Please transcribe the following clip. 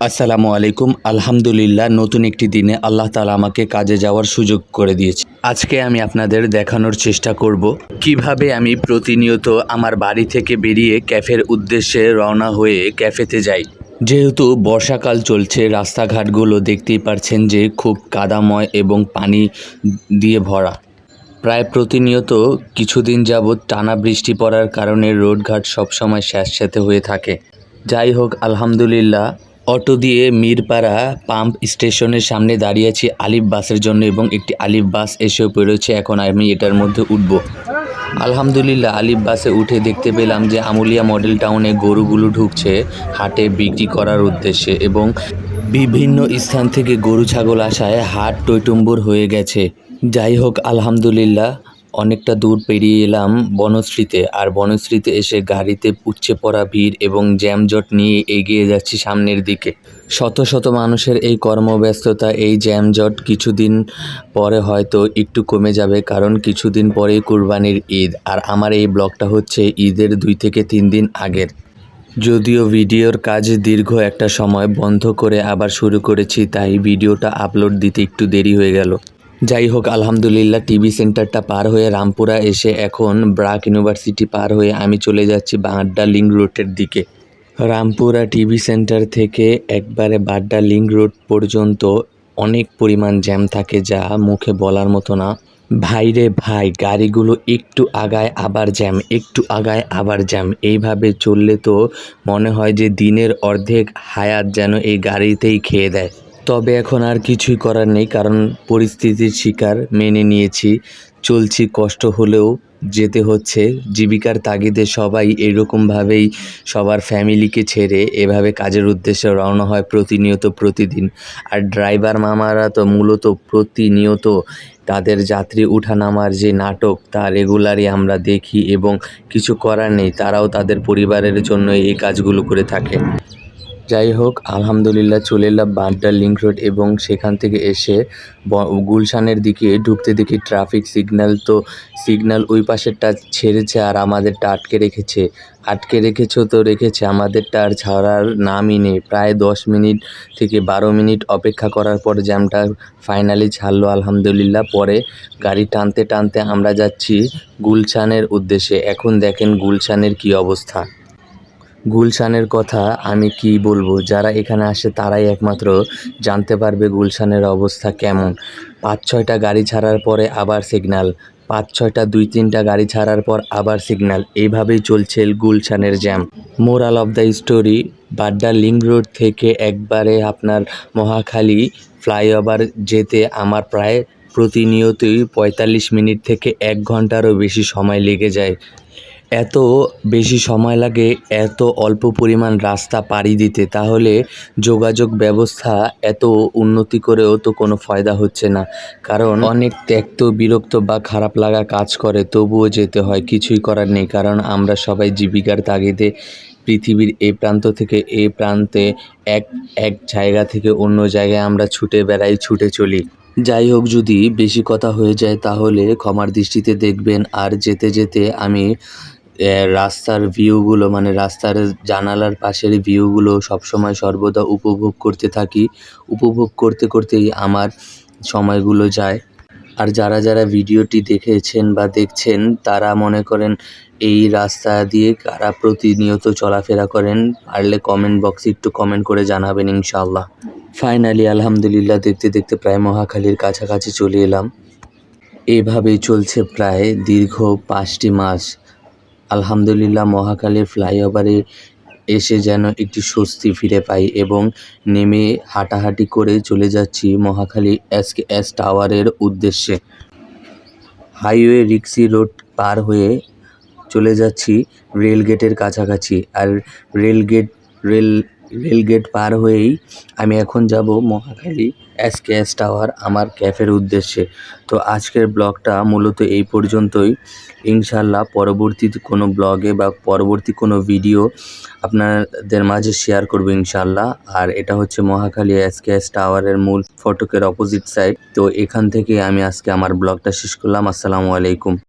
আসসালামু আলাইকুম, আলহামদুলিল্লাহ, নতুন একটি দিনে আল্লাহ তালা আমাকে কাজে যাওয়ার সুযোগ করে দিয়েছে। আজকে আমি আপনাদের দেখানোর চেষ্টা করব কীভাবে আমি প্রতিনিয়ত আমার বাড়ি থেকে বেরিয়ে ক্যাফের উদ্দেশ্যে রওনা হয়ে ক্যাফেতে যাই। যেহেতু বর্ষাকাল চলছে, রাস্তাঘাটগুলো দেখতেই পারছেন যে খুব কাদাময় এবং পানি দিয়ে ভরা। প্রায় প্রতিনিয়ত কিছুদিন যাবৎ টানা বৃষ্টি পড়ার কারণে রোডঘাট সবসময় স্যাঁতস্যাঁতে হয়ে থাকে। যাই হোক, আলহামদুলিল্লাহ অটো দিয়ে মিরপাড়া পাম্প স্টেশনের সামনে দাঁড়িয়ে আছি আলিফ বাসের জন্য এবং একটি আলিফ বাস এসেও পেরোচ্ছে এখন আমি এটার মধ্যে উঠব। আলহামদুলিল্লাহ, আলিফ বাসে উঠে দেখতে পেলাম যে আমুলিয়া মডেল টাউনে গরুগুলো ঢুকছে হাটে বিক্রি করার উদ্দেশ্যে এবং বিভিন্ন স্থান থেকে গরু, ছাগল আসায় হাট টৈটুম্বুর হয়ে গেছে। যাই হোক, আলহামদুলিল্লাহ অনেকটা দূর পেরিয়ে এলাম বনশ্রীতে আর বনশ্রীতে এসে গাড়িতে পুচ্ছে পড়া ভিড় এবং জ্যামজট নিয়ে এগিয়ে যাচ্ছি সামনের দিকে। শত শত মানুষের এই কর্মব্যস্ততা, এই জ্যামজট কিছুদিন পরে হয়তো একটু কমে যাবে কারণ কিছুদিন পরেই কুরবানির ঈদ আর আমার এই ব্লগটা হচ্ছে ঈদের দুই থেকে তিন দিন আগের। যদিও ভিডিওর কাজ দীর্ঘ একটা সময় বন্ধ করে আবার শুরু করেছি, তাই ভিডিওটা আপলোড দিতে একটু দেরি হয়ে গেল। যাই হোক আলহামদুলিল্লাহ, টিভি সেন্টারটা পার হয়ে রামপুরা এসে এখন ব্রাক ইউনিভার্সিটি পার হয়ে আমি চলে যাচ্ছি বাড্ডা লিঙ্ক রোডের দিকে। রামপুরা টিভি সেন্টার থেকে একবারে বাড্ডা লিঙ্ক রোড পর্যন্ত অনেক পরিমাণ জ্যাম থাকে যা মুখে বলার মতো না। ভাইরে ভাই, গাড়িগুলো একটু আগায় আবার জ্যাম, একটু আগায় আবার জ্যাম। এইভাবে চললে তো মনে হয় যে দিনের অর্ধেক হায়াত যেন এই গাড়িতেই খেয়ে দেয়। তবে এখন আর কিছুই করার নেই, কারণ পরিস্থিতির শিকার মেনে নিয়েছি। চলছি, কষ্ট হলেও যেতে হচ্ছে। জীবিকার তাগিদে সবাই এরকমভাবেই সবার ফ্যামিলিকে ছেড়ে এভাবে কাজের উদ্দেশ্যে রওনা হয় প্রতিনিয়ত প্রতিদিন। আর ড্রাইভার মামারা তো মূলত প্রতিনিয়ত তাদের যাত্রী উঠানামার যে নাটক, তা রেগুলারই আমরা দেখি এবং কিছু করার নেই। তারাও তাদের পরিবারের জন্য এই কাজগুলো করে থাকে। যাই হোক আলহামদুলিল্লাহ চলে এলাম বাড্ডা লিঙ্ক রোড এবং সেখান থেকে এসে গুলশানের দিকে ঢুকতে দেখি ট্রাফিক সিগন্যাল। তো সিগন্যাল ওই পাশেরটা ছেড়েছে আর আমাদেরটা আটকে রেখেছে। আটকে রেখেছে তো রেখেছে, আমাদেরটা আর ছাড়ার নামই নেই। প্রায় দশ মিনিট থেকে বারো মিনিট অপেক্ষা করার পর জ্যামটা ফাইনালি ছাড়লো, আলহামদুলিল্লাহ। পরে গাড়ি টানতে টানতে আমরা যাচ্ছি গুলশানের উদ্দেশ্যে। এখন দেখেন গুলশানের কী অবস্থা। গুলশানের কথা আমি কি বলব? যারা এখানে আসে তারাই একমাত্র জানতে পারবে গুলশানের অবস্থা কেমন। পাঁচ ছয়টা গাড়ি ছাড়ার পরে আবার সিগনাল পাঁচ ছয়টা, দুই তিনটা গাড়ি ছাড়ার পর আবার সিগনাল এইভাবেই চলছে গুলশানের jam. Moral of the story, Badda link road থেকে একবারে আপনার মহাখালী ফ্লাইওভার যেতে আমার প্রায় প্রতিনিয়তই পঁয়তাল্লিশ মিনিট থেকে এক ঘন্টারও বেশি সময় লেগে যায়। এত বেশি সময় লাগে এত অল্প পরিমাণ রাস্তা পাড়ি দিতে, তাহলে যোগাযোগ ব্যবস্থা এত উন্নতি করেও তো কোনো ফায়দা হচ্ছে না। কারণ অনেক ত্যক্ত, বিরক্ত বা খারাপ লাগা কাজ করে, তবুও যেতে হয়, কিছুই করার নেই। কারণ আমরা সবাই জীবিকার তাগিদে পৃথিবীর এই প্রান্ত থেকে এই প্রান্তে এক এক জায়গা থেকে অন্য জায়গায় আমরা ছুটে বেড়াই, ছুটে চলি। যাই হোক, যদি বেশি কথা হয়ে যায় তাহলে ক্ষমার দৃষ্টিতে দেখবেন। আর যেতে যেতে আমি রাস্তার ভিউগুলো মানে রাস্তার জানালার পাশের ভিউগুলো সবসময় সর্বদা উপভোগ করতে থাকি। উপভোগ করতে করতেই আমার সময়গুলো যায়। আর যারা যারা ভিডিওটি দেখেছেন বা দেখছেন, তারা মনে করেন এই রাস্তা দিয়ে কারা প্রতিনিয়ত চলাফেরা করেন, পারলে কমেন্ট বক্সে একটু কমেন্ট করে জানাবেন ইনশাআল্লাহ। ফাইনালি আলহামদুলিল্লাহ, দেখতে দেখতে প্রায় মহাখালীর কাছাকাছি চলে এলাম। এভাবেই চলছে প্রায় দীর্ঘ পাঁচটি মাস। আলহামদুলিল্লাহ মহাকালের ফ্লাইওভারে এসে যেন একটি স্বস্তি ফিরে পাই এবং নেমে হাঁটাহাঁটি করে চলে যাচ্ছি মহাখালী এস কে এস টাওয়ারের উদ্দেশ্যে। হাইওয়ে রিক্সি রোড পার হয়ে চলে যাচ্ছি রেলগেটের কাছাকাছি। আর rail gate, rail rail gate পার হয়েই আমি এখন যাব Mohakhali S K S tower আমার ক্যাফের উদ্দেশ্যে। তো আজকের ব্লগটা মূলত এই পর্যন্তই। ইনশাল্লাহ পরবর্তী কোনো ব্লগে বা পরবর্তী কোনো ভিডিও আপনাদের মাঝে শেয়ার করব ইনশাল্লাহ আর এটা হচ্ছে মহাখালী এস কে এস টাওয়ারের মূল ফটকের অপোজিট সাইড তো এখান থেকে আমি আজকে আমার ব্লগটা শেষ করলাম। আসসালামু আলাইকুম।